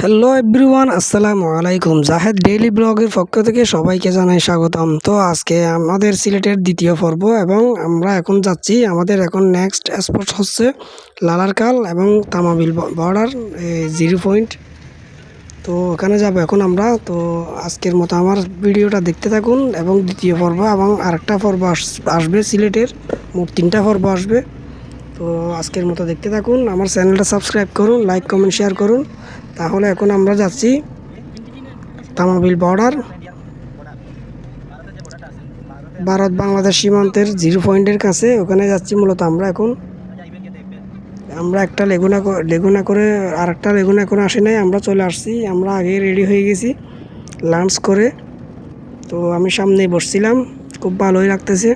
Hello everyone আসসালামু আলাইকুম। Zahed daily ব্লগের পক্ষ থেকে সবাইকে জানাই স্বাগতম। তো আজকে আমাদের সিলেটের দ্বিতীয় পর্ব এবং আমরা এখন যাচ্ছি আমাদের এখন নেক্সট স্পট হচ্ছে লালারকাল এবং তামাবিল বর্ডার জিরো পয়েন্ট তো ওখানে যাব এখন আমরা। তো আজকের মতো আমার ভিডিওটা দেখতে থাকুন এবং দ্বিতীয় পর্ব এবং আরেকটা পর্ব আস- আসবে সিলেটের। মোট তিনটা পর্ব আসবে। তো আজকের মতো দেখতে থাকুন। আমার চ্যানেলটা সাবস্ক্রাইব করুন লাইক কমেন্ট শেয়ার করুন। তাহলে এখন আমরা যাচ্ছি তামাবিল বর্ডার। ভারত বাংলাদেশ সীমান্তের জিরো পয়েন্টের কাছে, ওখানে যাচ্ছি মূলত আমরা এখন। আমরা একটা লেগুনা লেগুনা করে আর একটা লেগুনা এখন আসে নাই, আমরা চলে আসছি। আমরা আগে রেডি হয়ে গেছি, লাঞ্চ করে। তো আমি সামনে বসছিলাম, খুব ভালোই লাগতেছে।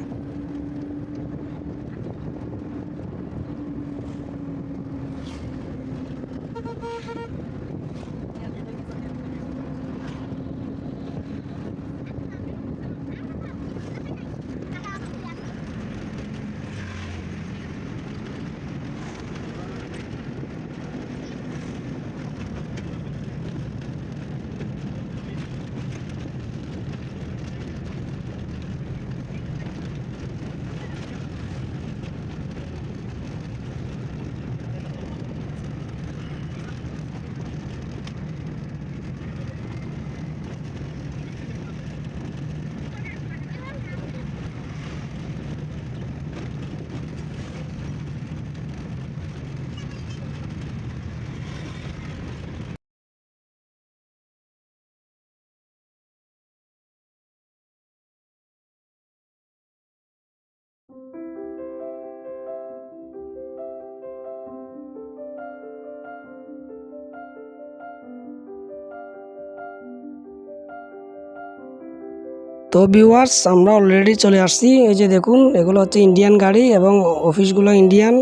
ভিউয়ার্স আমরা অলরেডি চলে আসছি। এই যে দেখুন, এগুলো হচ্ছে ইন্ডিয়ান গাড়ি এবং অফিসগুলো ইন্ডিয়ান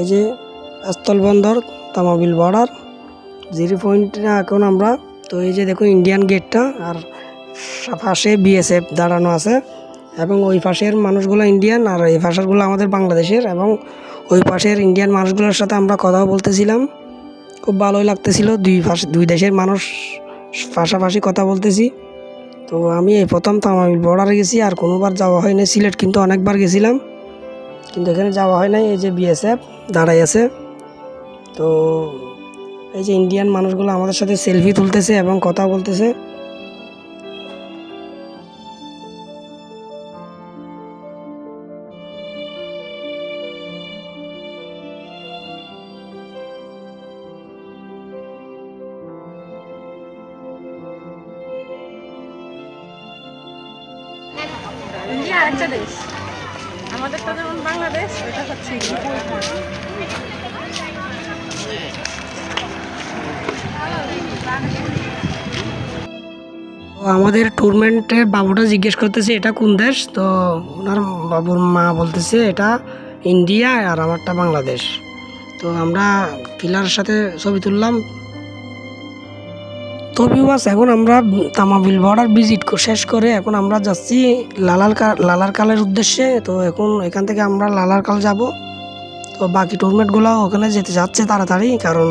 এই যে স্থলবন্দর তামাবিল বর্ডার জিরো পয়েন্টে এখন আমরা। তো এই যে দেখুন ইন্ডিয়ান গেটটা আর পাশে বিএসএফ দাঁড়ানো আছে। এবং ওই পাশের মানুষগুলো ইন্ডিয়ান আর এই পাশেরগুলো আমাদের বাংলাদেশের। এবং ওই পাশের ইন্ডিয়ান মানুষগুলোর সাথে আমরা কথাও বলতেছিলাম। খুব ভালোই লাগতেছিল, দুই পাশে, দুই দেশের মানুষ পাশাপাশি কথা বলতেছি। তো আমি এই প্রথম তো আমি বর্ডারে গেছি, আর কোনোবার যাওয়া হয় নাই সিলেট কিন্তু অনেকবার গেছিলাম, কিন্তু এখানে যাওয়া হয় নাই। এই যে বিএসএফ দাঁড়াই আছে। তো এই যে ইন্ডিয়ান মানুষগুলো আমাদের সাথে সেলফি তুলতেছে এবং কথা বলতেছে। যেমন বাংলাদেশ হচ্ছে আমাদের টুর্নামেন্টে বাবুটা জিজ্ঞেস করতেছে, এটা কোন দেশ? তো ওনার বাবুর মা বলতেছে, এটা ইন্ডিয়া আর আমারটা বাংলাদেশ। তো আমরা পিলার সাথে ছবি তুললাম তো বিবাস এখন আমরা তামাবিল বর্ডার ভিজিট শেষ করে এখন আমরা যাচ্ছি লালার লালার কালের উদ্দেশ্যে। তো এখন এখান থেকে আমরা লালার কাল যাব। তো বাকি টুরমেটগুলো ওখানে যেতে যাচ্ছে তাড়াতাড়ি, কারণ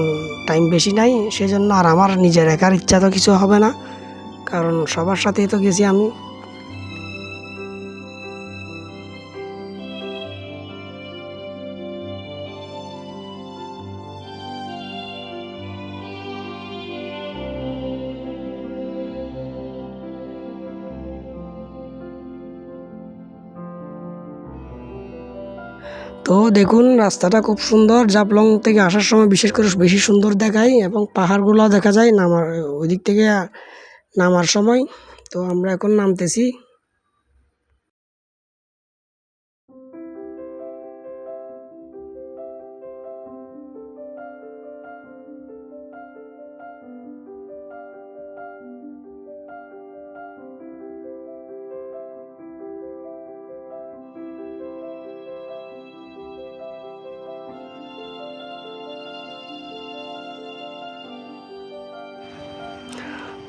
টাইম বেশি নাই। সেজন্য আর আমার নিজের একার ইচ্ছা তো কিছু হবে না, কারণ সবার সাথেই তো গেছি আমি। তো দেখুন, রাস্তাটা খুব সুন্দর। জাপলং থেকে আসার সময় বিশেষ করে বেশি সুন্দর দেখায় এবং পাহাড়গুলো দেখা যায় নামার ওই দিক থেকে নামার সময়। তো আমরা এখন নামতেছি।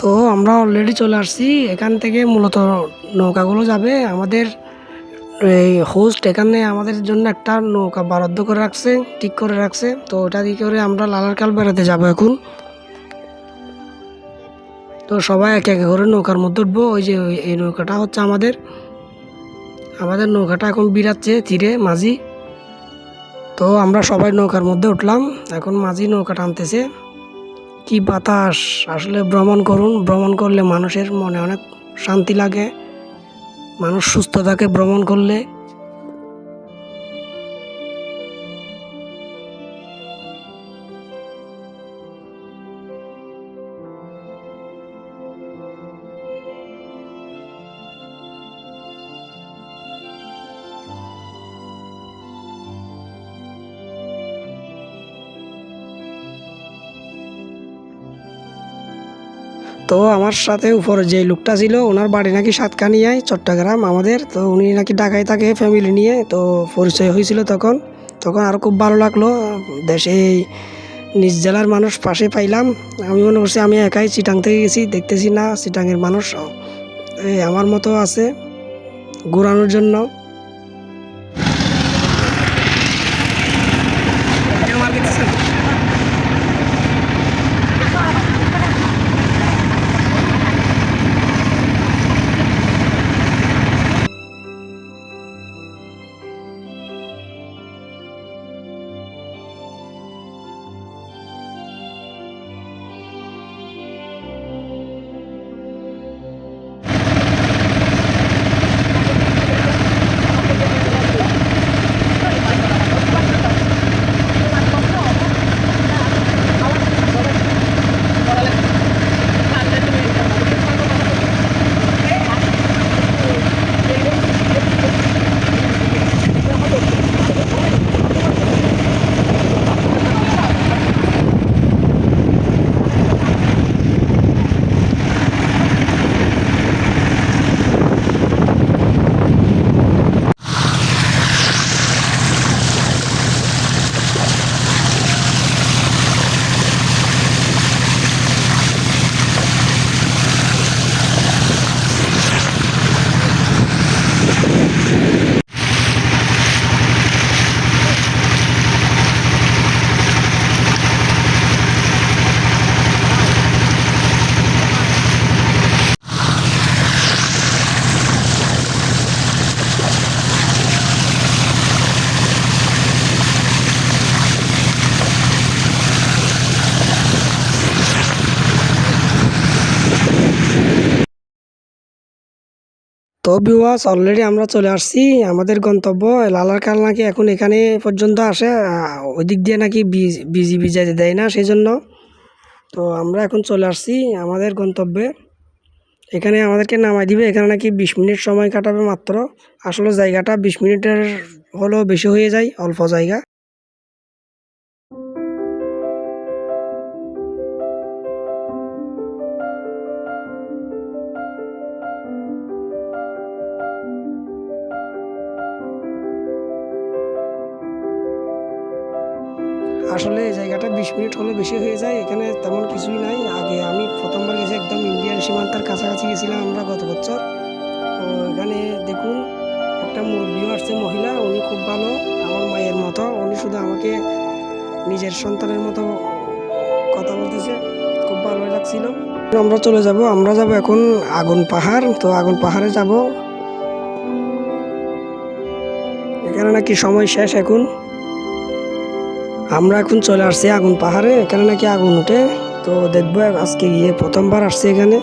তো আমরা অলরেডি চলে আসছি। এখান থেকে মূলত নৌকাগুলো যাবে। আমাদের এই হোস্ট এখানে আমাদের জন্য একটা নৌকা বরাদ্দ করে রাখছে, ঠিক করে রাখছে। তো ওটা দিয়ে করে আমরা লালারকাল বেড়াতে যাব এখন। তো সবাই এক এক করে নৌকার মধ্যে উঠবো। ওই যে এই নৌকাটা হচ্ছে আমাদের। আমাদের নৌকাটা এখন বিরাচ্ছে তীরে, মাঝি। তো আমরা সবাই নৌকার মধ্যে উঠলাম। এখন মাঝি নৌকা টানতেছে কি বাতাস? আসলে ভ্রমণ করুন, ভ্রমণ করলে মানুষের মনে অনেক শান্তি লাগে। মানুষ সুস্থ থাকে ভ্রমণ করলে। তো আমার সাথে উপরে যে লোকটা ছিল, ওনার বাড়ি নাকি সাতকানিয়ায়, চট্টগ্রাম আমাদের। তো উনি নাকি ঢাকায় থাকে ফ্যামিলি নিয়ে, তো পরিচয় হয়েছিল তখন। তখন আরও খুব ভালো লাগল, দেশে নিজ জেলার মানুষ পাশে পাইলাম। আমি মনে করছি আমি একাই চিটাং থেকে গেছি, দেখতেছি না চিটাংয়ের মানুষ। আমার মতো আছে, ঘোরানোর জন্য। তো বিওয়াস অলরেডি আমরা চলে আসছি। আমাদের গন্তব্য, লালার কাল নাকি এখন এখানে পর্যন্ত আসে। ওই দিক দিয়ে নাকি বিজি বিজাইতে দেয় না সেই জন্য তো আমরা এখন চলে আসছি আমাদের গন্তব্যে। এখানে আমাদেরকে নামাই দিবে, এখানে নাকি বিশ মিনিট সময় কাটাবে মাত্র। আসলে জায়গাটা বিশ মিনিটের হলেও বেশি হয়ে যায়, অল্প জায়গা। আসলে এই জায়গাটা বিশ মিনিট হলে বেশি হয়ে যায়, এখানে তেমন কিছুই নাই। আগে আমি প্রথমবার গেছি একদম ইন্ডিয়ান সীমান্তের কাছাকাছি গেছিলাম আমরা গত বছর। তো এখানে দেখুন, একটা মুরব্বীও আসছে, মহিলা, উনি খুব ভালো, আমার মায়ের মতো। উনি শুধু আমাকে নিজের সন্তানের মতো কথা বলতেছে, খুব ভালো লাগছিল। আমরা চলে যাব, আমরা যাব এখন আগুন পাহাড়, তো আগুন পাহাড়ে যাব। এখানে নাকি সময় শেষ এখন। আমরা এখন চলে আসছি আগুন পাহাড়ে, এখানে নাকি আগুন উঠে। তো দেখব, আজকে গিয়ে প্রথমবার আসছি এখানে।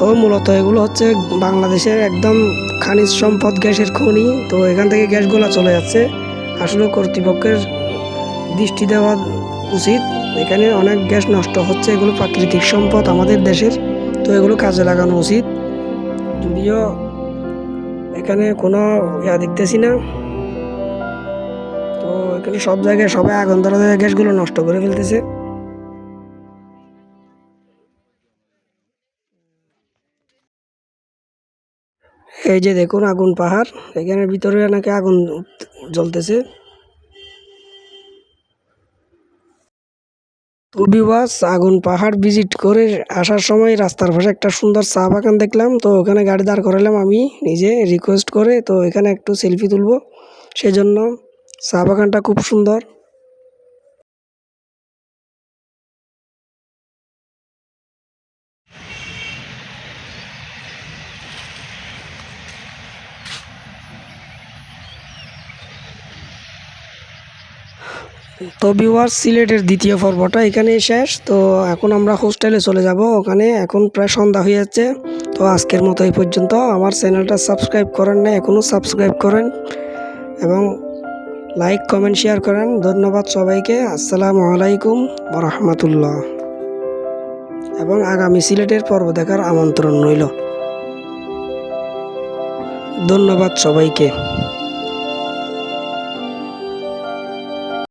তো মূলত এগুলো হচ্ছে বাংলাদেশের একদম খানিজ সম্পদ গ্যাসের খনি। তো এখান থেকে গ্যাসগুলো চলে যাচ্ছে। আসলে কর্তৃপক্ষের দৃষ্টি দেওয়া উচিত। এখানে অনেক গ্যাস নষ্ট হচ্ছে। এগুলো প্রাকৃতিক সম্পদ আমাদের দেশের। তো এগুলো কাজে লাগানো উচিত। যদিও এখানে কোনো ইয়া দেখতেছি না। তো এখানে সব জায়গায় সবাই আগুন গ্যাসগুলো নষ্ট করে ফেলতেছে। এই যে দেখুন আগুন পাহাড়, এখানের ভিতরে নাকি আগুন জ্বলতেছে। তো বিবাস আগুন পাহাড় ভিজিট করে আসার সময় রাস্তার পাশে একটা সুন্দর চা বাগান দেখলাম। তো ওখানে গাড়ি দাঁড় করালাম আমি নিজে রিকোয়েস্ট করে, তো এখানে একটু সেলফি তুলবো। সেজন্য চা বাগানটা খুব সুন্দর। তো ভিউয়ার্স সিলেটের দ্বিতীয় পর্বটা এখানেই শেষ। তো এখন আমরা হোস্টেলে চলে যাব। ওখানে এখন প্রায় সন্ধ্যা হয়ে যাচ্ছে। তো আজকের মতো এই পর্যন্ত। আমার চ্যানেলটা সাবস্ক্রাইব করেন না এখনও সাবস্ক্রাইব করেন এবং লাইক কমেন্ট শেয়ার করেন। ধন্যবাদ সবাইকে। আসসালামু আলাইকুম রহমতুল্লাহ এবং আগামী সিলেটের পর্ব দেখার আমন্ত্রণ রইল। ধন্যবাদ সবাইকে।